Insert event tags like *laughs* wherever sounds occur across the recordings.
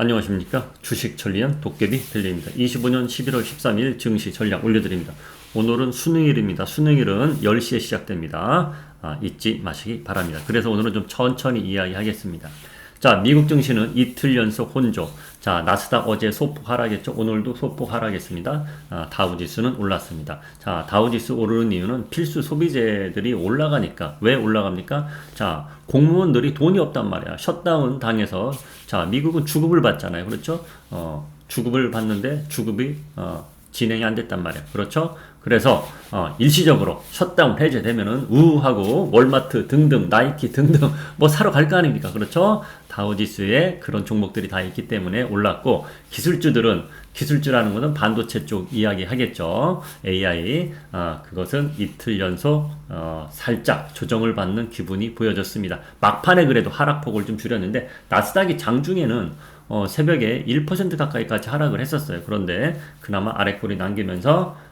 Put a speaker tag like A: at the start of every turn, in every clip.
A: 안녕하십니까? 주식 전리안 도깨비 델리입니다. 25년 11월 13일 증시 전략 올려드립니다. 오늘은 수능일입니다. 수능일은 10시에 시작됩니다. 아, 잊지 마시기 바랍니다. 그래서 오늘은 좀 천천히 이야기하겠습니다 자 미국 증시는 이틀 연속 혼조. 자 나스닥 어제 소폭 하락했죠. 오늘도 소폭 하락했습니다. 아, 다우지수는 올랐습니다. 자 다우지수 오르는 이유는 필수 소비재들이 올라가니까. 왜 올라갑니까? 자 공무원들이 돈이 없단 말이야. 셧다운 당해서. 자 미국은 주급을 받잖아요. 그렇죠? 어 주급을 받는데 주급이 어 진행이 안 됐단 말이야. 그렇죠? 그래서 어, 일시적으로 셧다운 해제되면은 우하고 월마트 등등 나이키 등등 *laughs* 뭐 사러 갈 거 아닙니까? 그렇죠? 다우지수에 그런 종목들이 다 있기 때문에 올랐고 기술주들은 기술주라는 것은 반도체 쪽 이야기 하겠죠. AI 아, 그것은 이틀 연속 어, 살짝 조정을 받는 기분이 보여졌습니다. 막판에 그래도 하락폭을 좀 줄였는데 나스닥이 장중에는 어, 새벽에 1% 가까이까지 하락을 했었어요. 그런데 그나마 아래골이 남기면서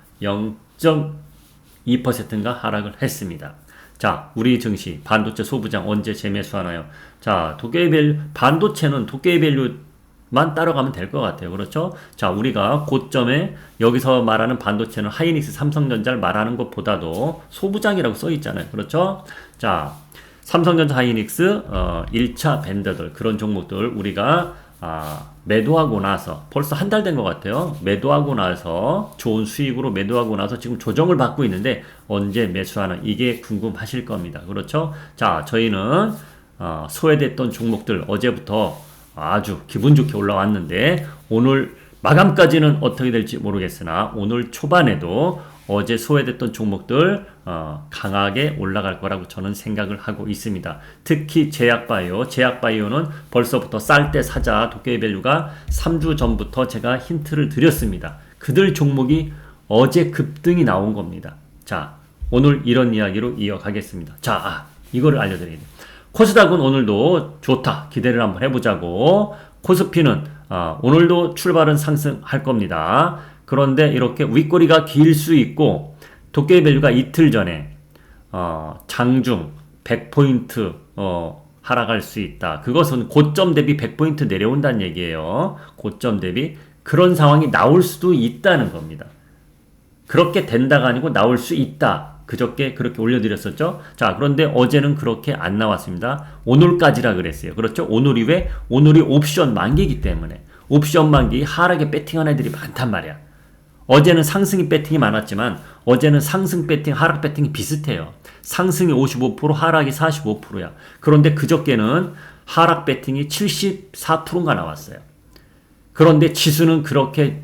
A: 0.2%인가 하락을 했습니다. 자, 우리 증시 반도체 소부장 언제 재매수하나요? 자, 도깨비밸 반도체는 도깨비 밸류만 따라가면 될 것 같아요. 그렇죠? 자, 우리가 고점에 여기서 말하는 반도체는 하이닉스, 삼성전자를 말하는 것보다도 소부장이라고 써 있잖아요. 그렇죠? 자, 삼성전자, 하이닉스, 어, 1차 밴더들 그런 종목들 우리가 아, 매도하고 나서 벌써 한 달 된 것 같아요. 매도하고 나서 좋은 수익으로 매도하고 나서 지금 조정을 받고 있는데 언제 매수하나 이게 궁금하실 겁니다. 그렇죠? 자, 저희는 어, 소외됐던 종목들 어제부터 아주 기분 좋게 올라왔는데 오늘 마감까지는 어떻게 될지 모르겠으나 오늘 초반에도 어제 소외됐던 종목들 어, 강하게 올라갈 거라고 저는 생각을 하고 있습니다. 특히 제약바이오, 제약바이오는 벌써부터 쌀 때 사자 도깨비 밸류가 3주 전부터 제가 힌트를 드렸습니다. 그들 종목이 어제 급등이 나온 겁니다. 자, 오늘 이런 이야기로 이어가겠습니다. 자, 아, 이거를 알려드리겠습 코스닥은 오늘도 좋다. 기대를 한번 해보자고. 코스피는 어, 오늘도 출발은 상승할 겁니다. 그런데 이렇게 윗꼬리가 길 수 있고 도깨비 밸류가 이틀 전에 어, 장중 100포인트 어, 하락할 수 있다. 그것은 고점 대비 100포인트 내려온다는 얘기예요. 고점 대비 그런 상황이 나올 수도 있다는 겁니다. 그렇게 된다가 아니고 나올 수 있다. 그저께 그렇게 올려드렸었죠. 자, 그런데 어제는 그렇게 안 나왔습니다. 오늘까지라 그랬어요. 그렇죠? 오늘이 왜? 오늘이 옵션 만기이기 때문에. 옵션 만기 하락에 배팅한 애들이 많단 말이야. 어제는 상승이 배팅이 많았지만 어제는 상승 배팅, 하락 배팅이 비슷해요. 상승이 55%, 하락이 45%야. 그런데 그저께는 하락 배팅이 74%인가 나왔어요. 그런데 지수는 그렇게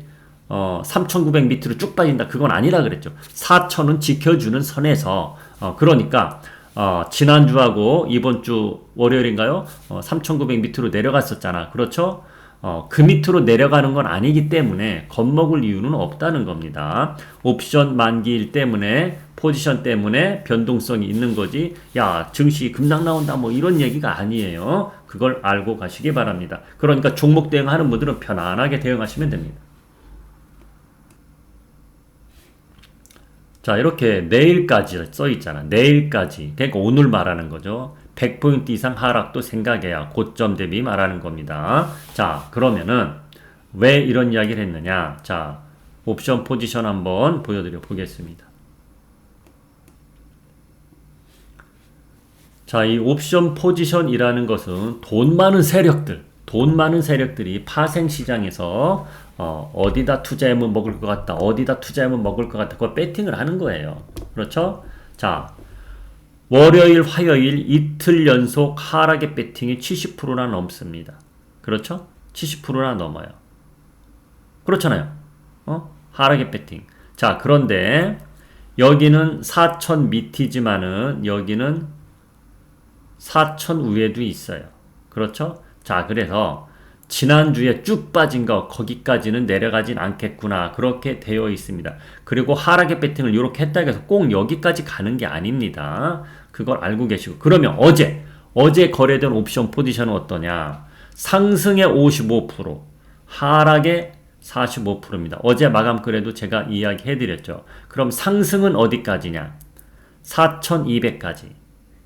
A: 어, 3,900 밑으로 쭉 빠진다. 그건 아니라 그랬죠. 4,000은 지켜주는 선에서 어, 그러니까 어, 지난주하고 이번 주 월요일인가요? 어, 3,900 밑으로 내려갔었잖아. 그렇죠? 어, 그 밑으로 내려가는 건 아니기 때문에 겁먹을 이유는 없다는 겁니다. 옵션 만기일 때문에 포지션 때문에 변동성이 있는 거지. 야, 증시 급락 나온다 뭐 이런 얘기가 아니에요. 그걸 알고 가시기 바랍니다. 그러니까 종목 대응하는 분들은 편안하게 대응하시면 됩니다. 자, 이렇게 내일까지 써 있잖아. 내일까지. 그러니까 오늘 말하는 거죠. 100포인트 이상 하락도 생각해야 고점 대비 말하는 겁니다. 자, 그러면은 왜 이런 이야기를 했느냐? 자, 옵션 포지션 한번 보여드려 보겠습니다. 자, 이 옵션 포지션이라는 것은 돈 많은 세력들, 돈 많은 세력들이 파생 시장에서 어, 어디다 투자하면 먹을 것 같다, 어디다 투자하면 먹을 것 같다, 그걸 배팅을 하는 거예요. 그렇죠? 자, 월요일, 화요일 이틀 연속 하락의 배팅이 70%나 넘습니다. 그렇죠? 70%나 넘어요. 그렇잖아요. 어? 하락의 배팅. 자, 그런데 여기는 4천 밑이지만은 여기는 4천 위에도 있어요. 그렇죠? 자, 그래서 지난주에 쭉 빠진 거 거기까지는 내려가진 않겠구나 그렇게 되어 있습니다. 그리고 하락의 배팅을 이렇게 했다 해서 꼭 여기까지 가는 게 아닙니다. 그걸 알고 계시고 그러면 어제 어제 거래된 옵션 포지션은 어떠냐? 상승의 55% 하락의 45%입니다. 어제 마감글에도 제가 이야기해 드렸죠. 그럼 상승은 어디까지냐? 4200까지.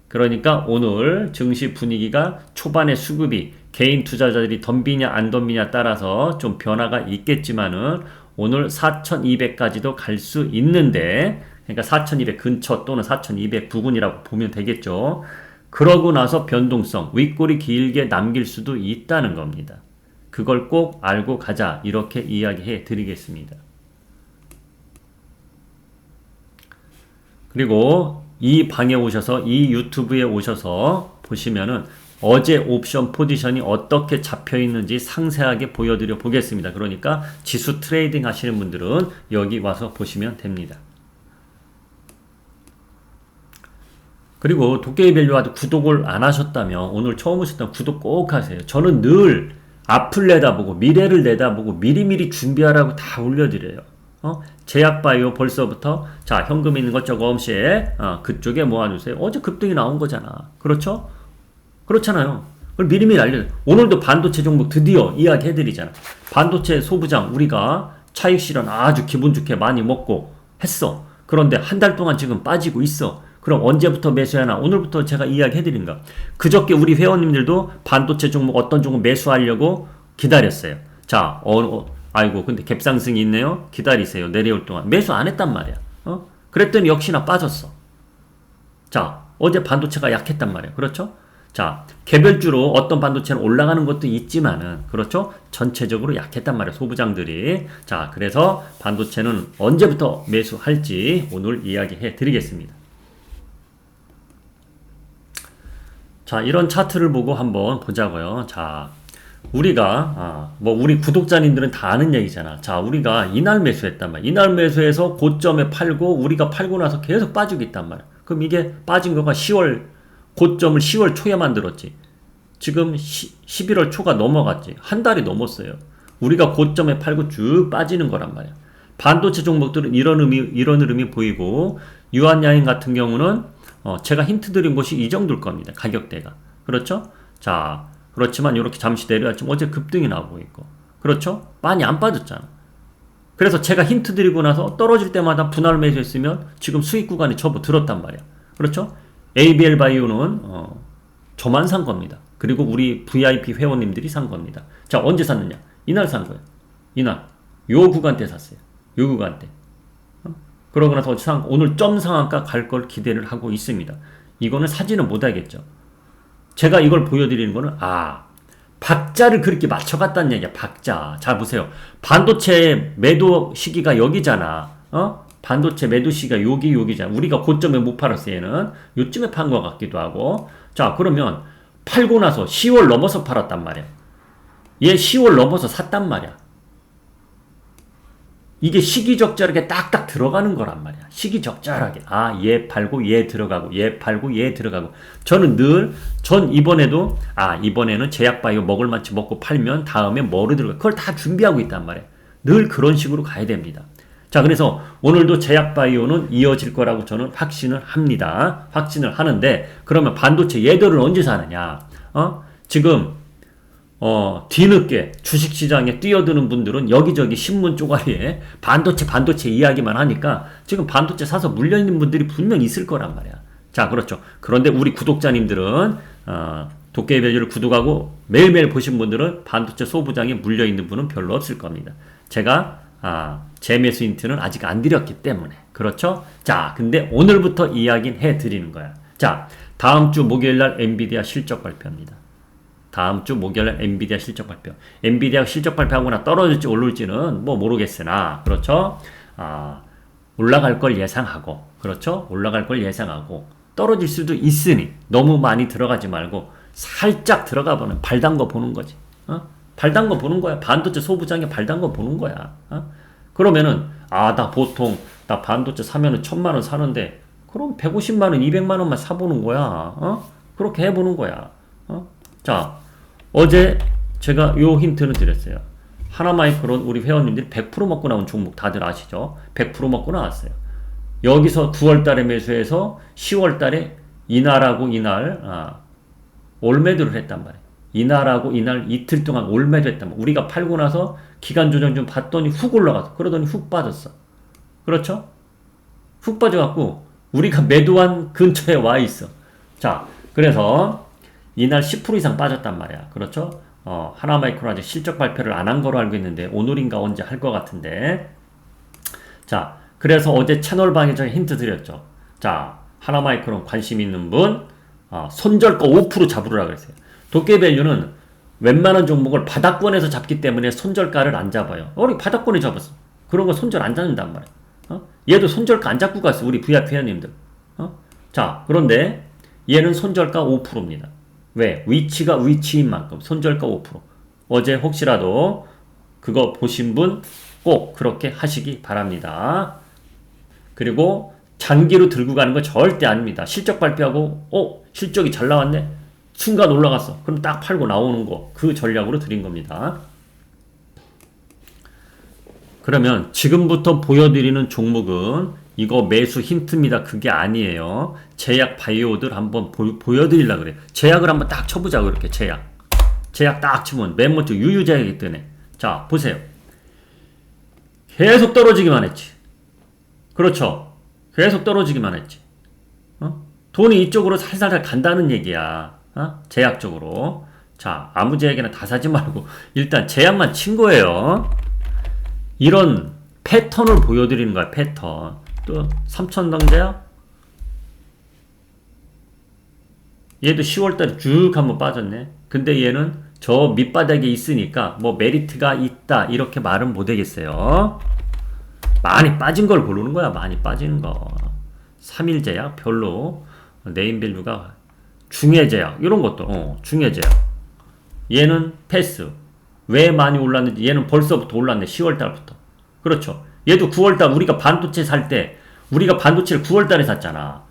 A: 그러니까 오늘 증시 분위기가 초반에 수급이 개인 투자자들이 덤비냐 안 덤비냐 따라서 좀 변화가 있겠지만은 오늘 4,200까지도 갈 수 있는데 그러니까 4,200 근처 또는 4,200 부근이라고 보면 되겠죠. 그러고 나서 변동성, 윗골이 길게 남길 수도 있다는 겁니다. 그걸 꼭 알고 가자. 이렇게 이야기해 드리겠습니다. 그리고 이 방에 오셔서 이 유튜브에 오셔서 보시면은 어제 옵션 포지션이 어떻게 잡혀 있는지 상세하게 보여드려 보겠습니다. 그러니까 지수 트레이딩 하시는 분들은 여기 와서 보시면 됩니다. 그리고 도깨비 밸류와도 구독을 안 하셨다면 오늘 처음 오셨다면 구독 꼭 하세요. 저는 늘 앞을 내다보고 미래를 내다보고 미리미리 준비하라고 다 올려드려요. 어? 제약바이오 벌써부터 자 현금 있는 것 조금씩 어, 그쪽에 모아주세요. 어제 급등이 나온 거잖아. 그렇죠? 그렇잖아요. 그걸 미리미리 알려. 오늘도 반도체 종목 드디어 이야기해드리잖아. 반도체 소부장 우리가 차익 실현 아주 기분 좋게 많이 먹고 했어. 그런데 한 달 동안 지금 빠지고 있어. 그럼 언제부터 매수하나? 오늘부터 제가 이야기해드린가. 그저께 우리 회원님들도 반도체 종목 어떤 종목 매수하려고 기다렸어요. 자, 어, 어, 아이고, 근데 갭상승이 있네요. 기다리세요. 내려올 동안 매수 안 했단 말이야. 어? 그랬더니 역시나 빠졌어. 자, 어제 반도체가 약했단 말이에요. 그렇죠? 자, 개별주로 어떤 반도체는 올라가는 것도 있지만은, 그렇죠? 전체적으로 약했단 말이에요. 소부장들이. 자, 그래서 반도체는 언제부터 매수할지 오늘 이야기해 드리겠습니다. 자, 이런 차트를 보고 한번 보자고요. 자, 우리가 아, 뭐 우리 구독자님들은 다 아는 얘기잖아. 자, 우리가 이날 매수했단 말이야. 이날 매수해서 고점에 팔고 우리가 팔고 나서 계속 빠지고 있단 말이야. 그럼 이게 빠진 거가 10월 고점을 10월 초에 만들었지. 지금 시, 11월 초가 넘어갔지. 한 달이 넘었어요. 우리가 고점에 팔고 쭉 빠지는 거란 말이야. 반도체 종목들은 이런 의미 이런 흐름이 보이고 유한야인 같은 경우는 어, 제가 힌트 드린 곳이 이 정도일 겁니다. 가격대가. 그렇죠? 자, 그렇지만 이렇게 잠시 내려왔지만 어제 급등이 나오고 있고. 그렇죠? 많이 안 빠졌잖아. 그래서 제가 힌트 드리고 나서 떨어질 때마다 분할 매수했으면 지금 수익 구간에 접어 들었단 말이야. 그렇죠? ABL 바이오는 어, 저만 산 겁니다. 그리고 우리 VIP 회원님들이 산 겁니다. 자, 언제 샀느냐? 이날 산 거예요. 이날. 요 구간 때 샀어요. 요 구간 때. 그러고 나서 상, 오늘 점 상한가 갈 걸 기대를 하고 있습니다. 이거는 사진은 못하겠죠. 제가 이걸 보여드리는 거는 아 박자를 그렇게 맞춰갔다는 얘기야. 박자. 잘 보세요. 반도체 매도 시기가 여기잖아. 어? 반도체 매도 시기가 여기 여기잖아. 우리가 고점에 못 팔았어 얘는 요쯤에 판 것 같기도 하고. 자 그러면 팔고 나서 10월 넘어서 팔았단 말이야. 얘 10월 넘어서 샀단 말이야. 이게 시기적절하게 딱딱 들어가는 거란 말이야. 시기적절하게. 아, 얘 팔고 얘 들어가고 얘 팔고 얘 들어가고. 저는 늘 전 이번에도 아, 이번에는 제약바이오 먹을 만치 먹고 팔면 다음에 뭐로 들어가. 그걸 다 준비하고 있단 말이야. 늘 그런 식으로 가야 됩니다. 자, 그래서 오늘도 제약바이오는 이어질 거라고 저는 확신을 합니다. 확신을 하는데 그러면 반도체 얘들을 언제 사느냐? 어? 지금 어, 뒤늦게 주식시장에 뛰어드는 분들은 여기저기 신문 쪼가리에 반도체, 반도체 이야기만 하니까 지금 반도체 사서 물려있는 분들이 분명 있을 거란 말이야. 자, 그렇죠. 그런데 우리 구독자님들은, 어, 도깨비 밸류를 구독하고 매일매일 보신 분들은 반도체 소부장에 물려있는 분은 별로 없을 겁니다. 제가, 아, 재매수 힌트는 아직 안 드렸기 때문에. 그렇죠? 자, 근데 오늘부터 이야기는 해 드리는 거야. 자, 다음 주 목요일 날 엔비디아 실적 발표입니다. 다음 주 목요일 엔비디아 실적 발표. 엔비디아 실적 발표하거나 떨어질지 오를지는 뭐 모르겠으나 그렇죠. 아, 올라갈 걸 예상하고 그렇죠. 올라갈 걸 예상하고 떨어질 수도 있으니 너무 많이 들어가지 말고 살짝 들어가 보는 발 담궈 보는 거지. 어? 발 담궈 보는 거야. 반도체 소부장에 발 담궈 보는 거야. 어? 그러면은 아 나 보통 나 반도체 사면은 천만 원 사는데 그럼 150만 원, 200만 원만 사보는 거야. 어? 그렇게 해보는 거야. 어? 자, 어제 제가 요 힌트는 드렸어요. 하나마이크론 우리 회원님들이 100% 먹고 나온 종목 다들 아시죠? 100% 먹고 나왔어요. 여기서 9월 달에 매수해서 10월 달에 이날하고 이날 아, 올매도를 했단 말이에요. 이날하고 이날 이틀 동안 올매도 했단 말이에요. 우리가 팔고 나서 기간 조정 좀 봤더니 훅 올라가서 그러더니 훅 빠졌어. 그렇죠? 훅 빠져갖고 우리가 매도한 근처에 와 있어. 자, 그래서 이날 10% 이상 빠졌단 말이야. 그렇죠? 어, 하나마이크로 아직 실적 발표를 안 한 거로 알고 있는데 오늘인가 언제 할 것 같은데 자 그래서 어제 채널 방에 제가 힌트 드렸죠 자 하나마이크론 관심 있는 분 어, 손절가 5% 잡으라 그랬어요 도깨밸류는 웬만한 종목을 바닥권에서 잡기 때문에 손절가를 안 잡아요 어, 우리 바닥권에 잡았어 그런 거 손절 안 잡는단 말이야 어? 얘도 손절가 안 잡고 갔어 우리 VIP 회원님들 어? 자 그런데 얘는 손절가 5%입니다 왜? 위치가 위치인 만큼 손절가 5%. 어제 혹시라도 그거 보신 분 꼭 그렇게 하시기 바랍니다. 그리고 장기로 들고 가는 거 절대 아닙니다. 실적 발표하고 어 실적이 잘 나왔네. 순간 올라갔어. 그럼 딱 팔고 나오는 거 그 전략으로 드린 겁니다. 그러면 지금부터 보여드리는 종목은 이거 매수 힌트입니다. 그게 아니에요. 제약 바이오들 한번 보, 여드리려 그래요. 제약을 한번 딱 쳐보자 그렇게 제약. 제약 딱 치면 맨 먼저 유유제약이 뜨네. 자 보세요. 계속 떨어지기만 했지. 그렇죠. 계속 떨어지기만 했지. 어? 돈이 이쪽으로 살살살 간다는 얘기야. 어? 제약 쪽으로. 자 아무 제약이나 다 사지 말고 일단 제약만 친 거예요. 이런 패턴을 보여드리는 거야 패턴. 또 삼천 당제야? 얘도 10월달에 쭉 한번 빠졌네. 근데 얘는 저 밑바닥에 있으니까 뭐 메리트가 있다 이렇게 말은 못하겠어요. 많이 빠진 걸 고르는 거야. 많이 빠지는 거. 3일 제약 별로 네임밸류가 중해 제약 이런 것도 어, 중해 제약. 얘는 패스. 왜 많이 올랐는지 얘는 벌써부터 올랐네. 10월 달부터. 그렇죠. 얘도 9월달 우리가 반도체 살 때 우리가 반도체를 9월 달에 샀잖아.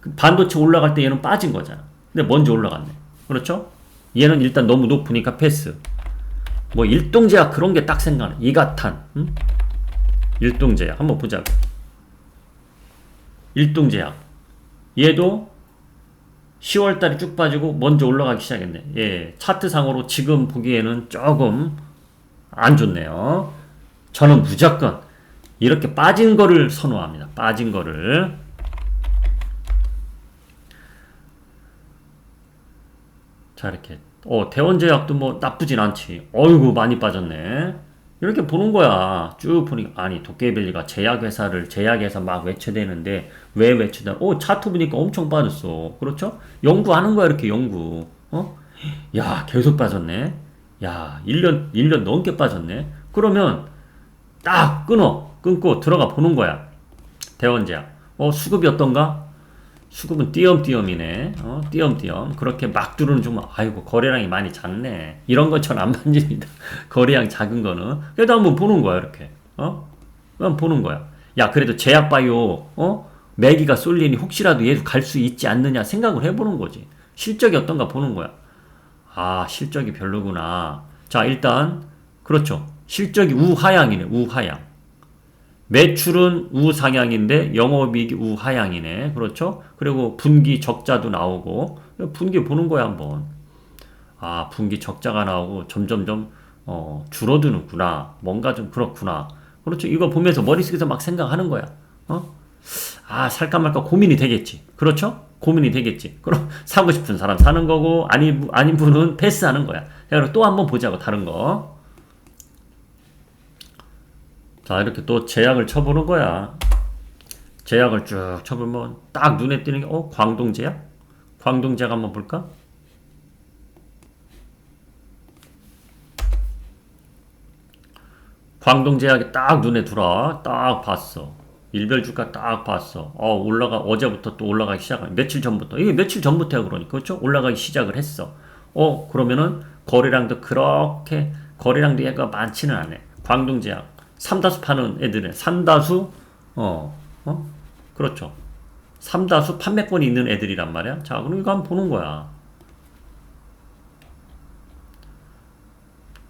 A: 그 반도체 올라갈 때 얘는 빠진 거잖아. 근데 먼저 올라갔네. 그렇죠? 얘는 일단 너무 높으니까 패스. 뭐 일동제약 그런 게 딱 생각나. 이가탄. 응? 일동제약 한번 보자. 일동제약. 얘도 10월 달에 쭉 빠지고 먼저 올라가기 시작했네. 예, 차트상으로 지금 보기에는 조금 안 좋네요. 저는 무조건 이렇게 빠진 거를 선호합니다. 빠진 거를. 자, 이렇게. 어, 대원제약도 뭐 나쁘진 않지. 어이구, 많이 빠졌네. 이렇게 보는 거야. 쭉 보니까. 아니, 도깨벨리가 제약회사를, 제약회사 막 외쳐대는데, 왜 외쳐대? 어, 차트 보니까 엄청 빠졌어. 그렇죠? 연구하는 거야, 이렇게 연구. 어? 야, 계속 빠졌네. 야, 1년, 1년 넘게 빠졌네. 그러면, 딱 끊어. 끊고 들어가 보는 거야. 대원제약. 어, 수급이 어떤가? 수급은 띄엄띄엄이네. 어, 띄엄띄엄. 그렇게 막 들어오는 좀, 아이고, 거래량이 많이 작네. 이런 것처럼 안 만집니다. *laughs* 거래량 작은 거는. 그래도 한번 보는 거야, 이렇게. 어? 한번 보는 거야. 야, 그래도 제약바이오, 어? 매기가 쏠리니 혹시라도 얘도 갈 수 있지 않느냐 생각을 해보는 거지. 실적이 어떤가 보는 거야. 아, 실적이 별로구나. 자, 일단, 그렇죠. 실적이 우하향이네, 우하향. 매출은 우상향인데 영업이익이 우하향이네. 그렇죠? 그리고 분기 적자도 나오고 분기 보는 거야 한번. 아 분기 적자가 나오고 점점점 어, 줄어드는구나. 뭔가 좀 그렇구나. 그렇죠? 이거 보면서 머릿속에서 막 생각하는 거야. 어? 아 살까 말까 고민이 되겠지. 그렇죠? 고민이 되겠지. 그럼 사고 싶은 사람 사는 거고 아니 아닌 분은 패스하는 거야. 그럼 또 한번 보자고 다른 거. 자 이렇게 또 제약을 쳐보는 거야. 제약을 쭉 쳐보면 딱 눈에 띄는 게 어? 광동 제약? 광동 제약 한번 볼까? 광동 제약이 딱 눈에 들어 딱 봤어. 일별 주가 딱 봤어. 어 올라가 어제부터 또 올라가기 시작한 며칠 전부터. 이게 며칠 전부터야 그러니까 그렇죠? 올라가기 시작을 했어. 어 그러면은 거래량도 그렇게 거래량도 얘가 많지는 않네 광동 제약 삼다수 파는 애들은 삼다수 어, 어? 그렇죠. 삼다수 판매권이 있는 애들이란 말이야. 자, 그럼 이거 한번 보는 거야.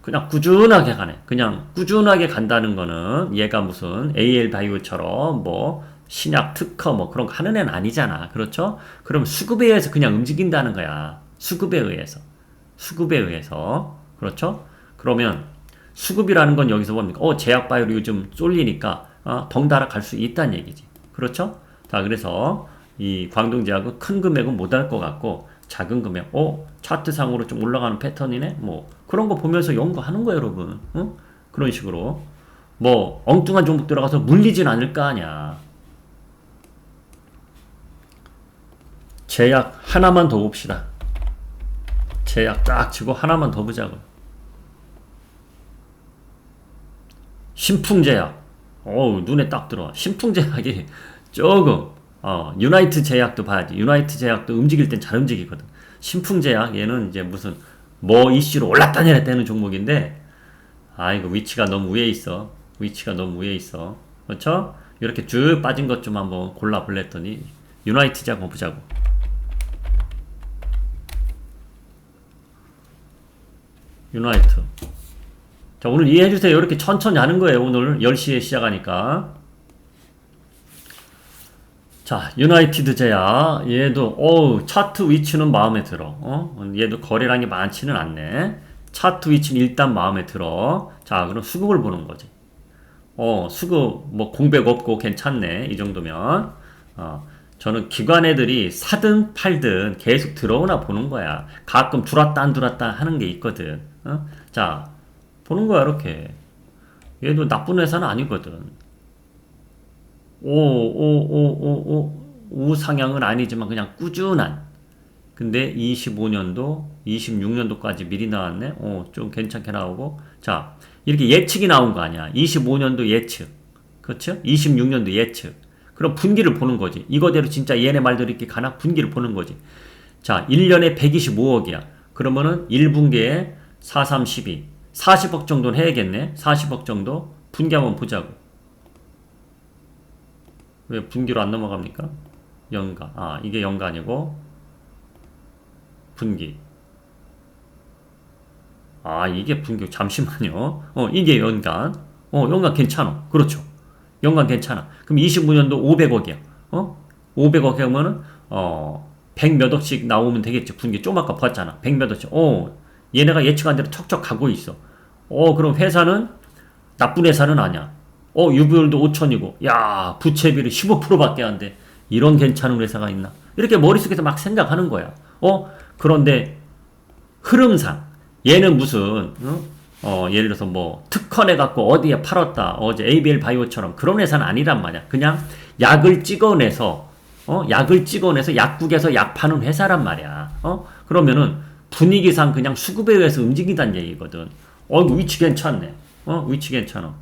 A: 그냥 꾸준하게 가네. 그냥 꾸준하게 간다는 거는 얘가 무슨 AL 바이오처럼 뭐 신약 특허 뭐 그런 거 하는 애는 아니잖아. 그렇죠? 그럼 수급에 의해서 그냥 움직인다는 거야. 수급에 의해서. 수급에 의해서. 그렇죠? 그러면 수급이라는 건 여기서 뭡니까? 어, 제약 바이오로 요즘 쏠리니까 어, 덩달아 갈 수 있다는 얘기지. 그렇죠? 자, 그래서 이 광동 제약은 큰 금액은 못 할 것 같고 작은 금액, 어, 차트상으로 좀 올라가는 패턴이네. 뭐 그런 거 보면서 연구하는 거예요, 여러분. 어? 그런 식으로. 뭐 엉뚱한 종목 들어가서 물리진 않을 거 아니야. 제약 하나만 더 봅시다. 제약 딱 치고 하나만 더 보자고. 신풍제약. 어우, 눈에 딱 들어와. 신풍제약이 조금, 어, 유나이트 제약도 봐야지. 유나이트 제약도 움직일 땐 잘 움직이거든. 신풍제약, 얘는 이제 무슨, 뭐 이슈로 올랐다 내렸다 하는 종목인데, 아, 이거 위치가 너무 위에 있어. 위치가 너무 위에 있어. 그렇죠? 이렇게 쭉 빠진 것 좀 한번 골라볼래 했더니, 유나이트 제약 한번 보자고. 유나이트. 자, 오늘 이해해 주세요. 이렇게 천천히 하는 거예요. 오늘 10시에 시작하니까. 자, 유나이티드 제야. 얘도, 어우, 차트 위치는 마음에 들어. 어? 얘도 거래량이 많지는 않네. 차트 위치는 일단 마음에 들어. 자, 그럼 수급을 보는 거지. 어, 수급, 뭐, 공백 없고 괜찮네. 이 정도면. 어, 저는 기관 애들이 사든 팔든 계속 들어오나 보는 거야. 가끔 들어왔다 안 들어왔다 하는 게 있거든. 어? 자, 보는 거야, 이렇게. 얘도 나쁜 회사는 아니거든. 오, 오, 오, 오, 오, 우상향은 아니지만 그냥 꾸준한. 근데 25년도, 26년도까지 미리 나왔네? 어, 좀 괜찮게 나오고. 자, 이렇게 예측이 나온 거 아니야. 25년도 예측. 그렇죠? 26년도 예측. 그럼 분기를 보는 거지. 이거대로 진짜 얘네 말대로 이렇게 가나? 분기를 보는 거지. 자, 1년에 125억이야. 그러면은 1분기에 4, 3, 12. 40억 정도는 해야겠네. 40억 정도. 분기 한번 보자고. 왜 분기로 안 넘어갑니까? 연가. 아, 이게 연가 아니고 분기. 아, 이게 분기. 잠시만요. 어, 이게 연간. 어, 연간 괜찮아. 그렇죠. 연간 괜찮아. 그럼 25년도 500억이야. 어? 500억 하면은 어, 100몇 억씩 나오면 되겠지. 분기 좀 아까 봤잖아. 100몇 억씩. 어, 얘네가 예측한 대로 척척 가고 있어. 어, 그럼 회사는 나쁜 회사는 아니야. 어, 유보율도 5천이고, 야, 부채비율이 15%밖에 안 돼. 이런 괜찮은 회사가 있나? 이렇게 머릿속에서 막 생각하는 거야. 어, 그런데 흐름상 얘는 무슨 어? 어, 예를 들어서 뭐 특허내 갖고 어디에 팔았다. 어제 ABL 바이오처럼 그런 회사는 아니란 말이야. 그냥 약을 찍어내서 어, 약을 찍어내서 약국에서 약 파는 회사란 말이야. 어? 그러면은 분위기상 그냥 수급에 의해서 움직인다는 얘기거든. 어, 위치 괜찮네. 어, 위치 괜찮아.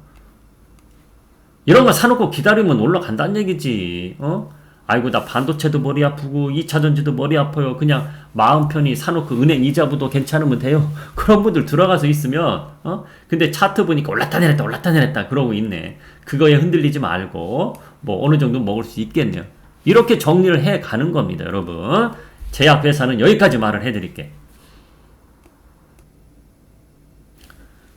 A: 이런 거 사놓고 기다리면 올라간다는 얘기지. 어? 아이고, 나 반도체도 머리 아프고, 2차 전지도 머리 아파요. 그냥 마음 편히 사놓고 은행 이자부도 괜찮으면 돼요. *laughs* 그런 분들 들어가서 있으면, 어? 근데 차트 보니까 올랐다 내렸다, 올랐다 내렸다. 그러고 있네. 그거에 흔들리지 말고, 뭐, 어느 정도 먹을 수 있겠네요. 이렇게 정리를 해 가는 겁니다, 여러분. 제약회사는 여기까지 말을 해드릴게.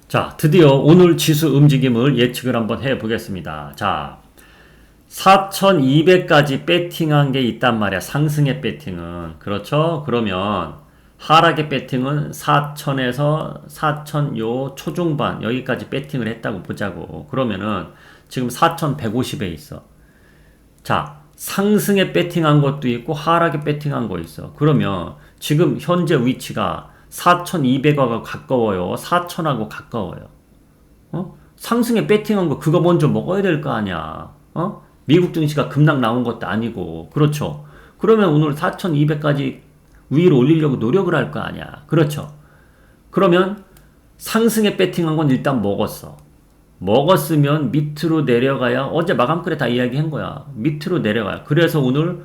A: 자, 드디어 오늘 지수 움직임을 예측을 한번 해 보겠습니다. 자, 4200까지 배팅한 게 있단 말이야. 상승의 배팅은. 그렇죠? 그러면 하락의 배팅은 4000에서 4000 요 초중반 여기까지 배팅을 했다고 보자고. 그러면은 지금 4150에 있어. 자, 상승에 배팅한 것도 있고 하락에 배팅한 거 있어. 그러면 지금 현재 위치가 4,200하고 가까워요. 4,000하고 가까워요. 어? 상승에 배팅한 거 그거 먼저 먹어야 될 거 아니야. 어? 미국 증시가 급락 나온 것도 아니고. 그렇죠. 그러면 오늘 4,200까지 위로 올리려고 노력을 할 거 아니야. 그렇죠. 그러면 상승에 배팅한 건 일단 먹었어. 먹었으면 밑으로 내려가야 어제 마감글에 다 이야기한 거야. 밑으로 내려가야. 그래서 오늘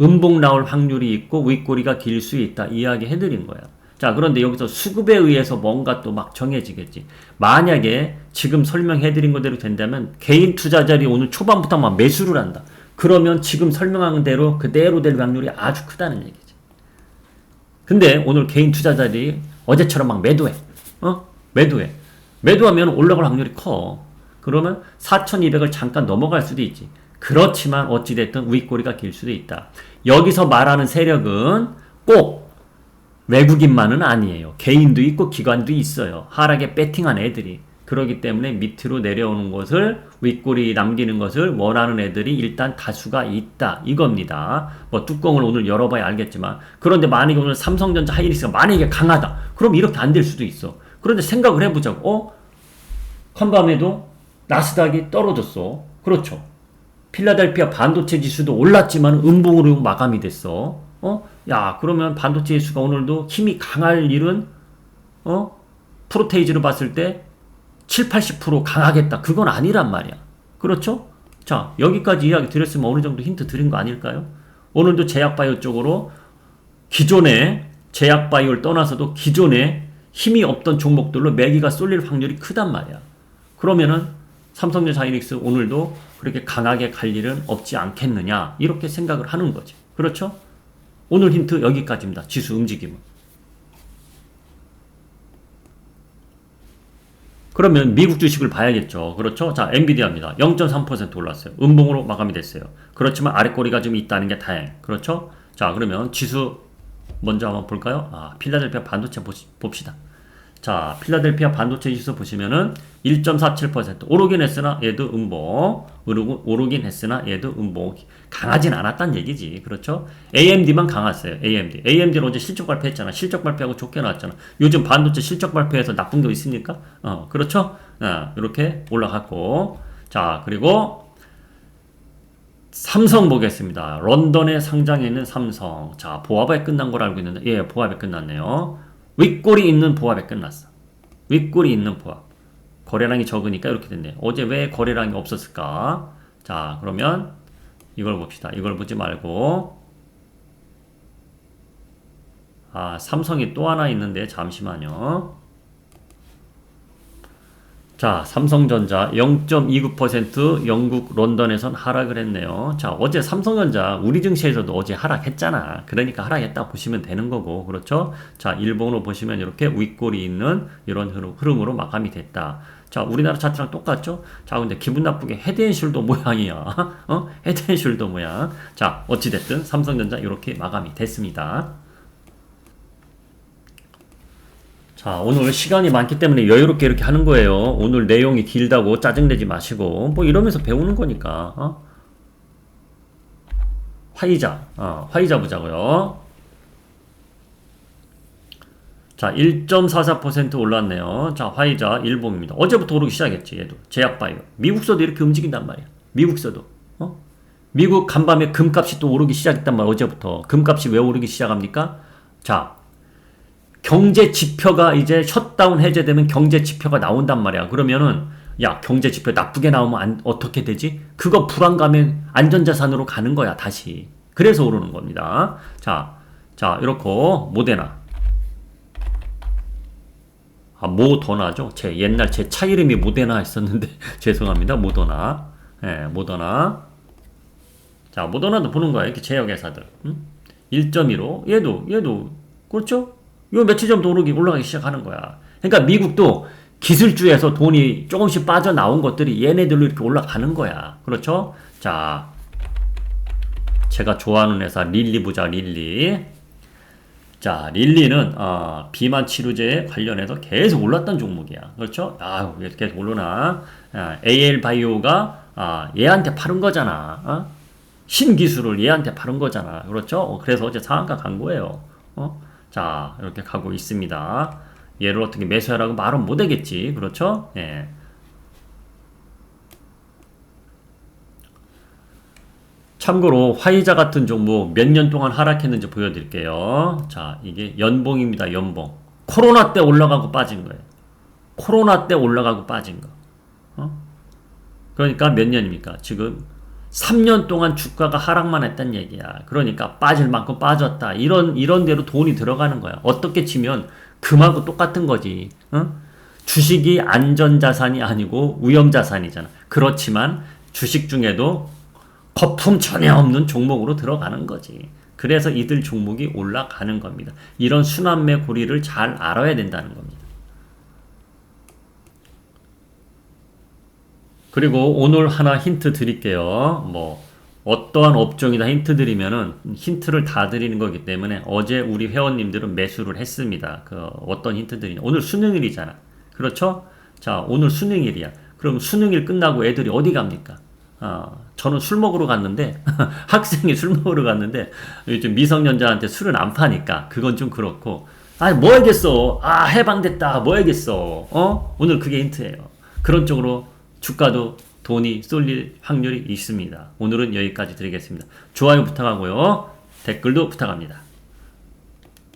A: 음봉 나올 확률이 있고 윗꼬리가 길 수 있다 이야기 해드린 거야. 자, 그런데 여기서 수급에 의해서 뭔가 또 막 정해지겠지. 만약에 지금 설명해드린 거대로 된다면 개인 투자자들이 오늘 초반부터 막 매수를 한다. 그러면 지금 설명한 대로 그대로 될 확률이 아주 크다는 얘기지. 근데 오늘 개인 투자자들이 어제처럼 막 매도해. 어? 매도해. 매도하면 올라갈 확률이 커. 그러면 4,200을 잠깐 넘어갈 수도 있지. 그렇지만 어찌됐든 윗꼬리가 길 수도 있다. 여기서 말하는 세력은 꼭 외국인만은 아니에요. 개인도 있고 기관도 있어요. 하락에 배팅한 애들이. 그러기 때문에 밑으로 내려오는 것을 윗골이 남기는 것을 원하는 애들이 일단 다수가 있다 이겁니다. 뭐 뚜껑을 오늘 열어봐야 알겠지만 그런데 만약에 오늘 삼성전자 하이닉스가 만약에 강하다 그럼 이렇게 안 될 수도 있어. 그런데 생각을 해보자고. 어? 간밤에도 나스닥이 떨어졌어. 그렇죠. 필라델피아 반도체 지수도 올랐지만 음봉으로 마감이 됐어. 어? 야, 그러면 반도체 지수가 오늘도 힘이 강할 일은 어? 프로테이지로 봤을 때 7, 80% 강하겠다. 그건 아니란 말이야. 그렇죠? 자, 여기까지 이야기 드렸으면 어느 정도 힌트 드린 거 아닐까요? 오늘도 제약바이오 쪽으로 기존의 제약바이오를 떠나서도 기존에 힘이 없던 종목들로 매기가 쏠릴 확률이 크단 말이야. 그러면은 삼성전자 하이닉스 오늘도 그렇게 강하게 갈 일은 없지 않겠느냐 이렇게 생각을 하는 거지. 그렇죠? 오늘 힌트 여기까지입니다. 지수 움직임은. 그러면 미국 주식을 봐야겠죠. 그렇죠? 자, 엔비디아입니다. 0.3% 올랐어요. 음봉으로 마감이 됐어요. 그렇지만 아랫꼬리가 좀 있다는 게 다행. 그렇죠? 자, 그러면 지수 먼저 한번 볼까요? 아, 필라델피아 반도체 보시, 봅시다. 자, 필라델피아 반도체 지수 보시면은 1.47% 오르긴 했으나 얘도 음봉, 오르긴 했으나 얘도 음봉. 강하진 않았단 얘기지. 그렇죠? AMD만 강했어요. AMD. AMD는 어제 실적 발표했잖아. 실적 발표하고 좋게 나왔잖아. 요즘 반도체 실적 발표해서 나쁜 거 있습니까? 어, 그렇죠? 어, 이렇게 올라갔고. 자, 그리고 삼성 보겠습니다. 런던에 상장해 있는 삼성. 자, 보합에 끝난 걸 알고 있는데, 예, 보합에 끝났네요. 윗골이 있는 보합에 끝났어. 윗골이 있는 보합. 거래량이 적으니까 이렇게 됐네. 어제 왜 거래량이 없었을까? 자, 그러면 이걸 봅시다. 이걸 보지 말고 아, 삼성이 또 하나 있는데 잠시만요. 자, 삼성전자 0.29% 영국 런던에선 하락을 했네요. 자, 어제 삼성전자 우리 증시에서도 어제 하락했잖아. 그러니까 하락했다 보시면 되는 거고, 그렇죠? 자, 일본으로 보시면 이렇게 윗골이 있는 이런 흐름으로 마감이 됐다. 자, 우리나라 차트랑 똑같죠? 자, 근데 기분 나쁘게 헤드앤숄더 모양이야. 어? 헤드앤숄더 모양. 자, 어찌됐든 삼성전자 이렇게 마감이 됐습니다. 자, 오늘 시간이 많기 때문에 여유롭게 이렇게 하는 거예요. 오늘 내용이 길다고 짜증내지 마시고, 뭐 이러면서 배우는 거니까, 어? 화이자, 어, 화이자 보자고요. 자, 1.44% 올랐네요. 자, 화이자 일봉입니다. 어제부터 오르기 시작했지, 얘도. 제약바이오. 미국서도 이렇게 움직인단 말이야. 미국서도. 어? 미국 간밤에 금값이 또 오르기 시작했단 말이야, 어제부터. 금값이 왜 오르기 시작합니까? 자, 경제 지표가 이제 셧다운 해제되면 경제 지표가 나온단 말이야. 그러면은 야 경제 지표 나쁘게 나오면 안, 어떻게 되지? 그거 불안감에 안전자산으로 가는 거야 다시. 그래서 오르는 겁니다. 자, 자 이렇고 모데나. 아 모더나죠. 제 옛날 제 차 이름이 모데나 했었는데 *laughs* 죄송합니다. 모더나. 예, 네, 모더나. 자 모더나도 보는 거야 이렇게 제약 회사들. 응? 1.15 얘도 얘도 그렇죠? 이거 며칠 전부터 오르기 올라가기 시작하는 거야. 그러니까 미국도 기술주에서 돈이 조금씩 빠져나온 것들이 얘네들로 이렇게 올라가는 거야. 그렇죠? 자, 제가 좋아하는 회사 릴리 보자, 릴리. 자, 릴리는 어, 비만 치료제 관련해서 계속 올랐던 종목이야. 그렇죠? 아, 왜 계속 오르나? 아, AL 바이오가 아, 얘한테 파는 거잖아. 어? 신기술을 얘한테 파는 거잖아. 그렇죠? 어, 그래서 어제 상한가 간 거예요. 어? 자, 이렇게 가고 있습니다. 얘를 어떻게 매수하라고 말은 못 하겠지. 그렇죠? 예. 참고로 화이자 같은 종목 몇 년 동안 하락했는지 보여드릴게요. 자, 이게 연봉입니다. 연봉. 코로나 때 올라가고 빠진 거예요. 코로나 때 올라가고 빠진 거. 어? 그러니까 몇 년입니까? 지금 3년 동안 주가가 하락만 했단 얘기야. 그러니까 빠질 만큼 빠졌다. 이런, 이런 대로 돈이 들어가는 거야. 어떻게 치면 금하고 똑같은 거지. 어? 주식이 안전 자산이 아니고 위험 자산이잖아. 그렇지만 주식 중에도 거품 전혀 없는 종목으로 들어가는 거지. 그래서 이들 종목이 올라가는 겁니다. 이런 순환매 고리를 잘 알아야 된다는 겁니다. 그리고 오늘 하나 힌트 드릴게요. 뭐 어떠한 업종이다 힌트 드리면은 힌트를 다 드리는 거기 때문에 어제 우리 회원님들은 매수를 했습니다. 그 어떤 힌트 드리냐. 오늘 수능일이잖아. 그렇죠? 자, 오늘 수능일이야. 그럼 수능일 끝나고 애들이 어디 갑니까? 어, 저는 술 먹으러 갔는데 *laughs* 학생이 술 먹으러 갔는데 요즘 미성년자한테 술은 안 파니까 그건 좀 그렇고 아, 뭐 하겠어? 아, 해방됐다. 뭐 하겠어? 어? 오늘 그게 힌트예요. 그런 쪽으로 주가도 돈이 쏠릴 확률이 있습니다. 오늘은 여기까지 드리겠습니다. 좋아요 부탁하고요. 댓글도 부탁합니다.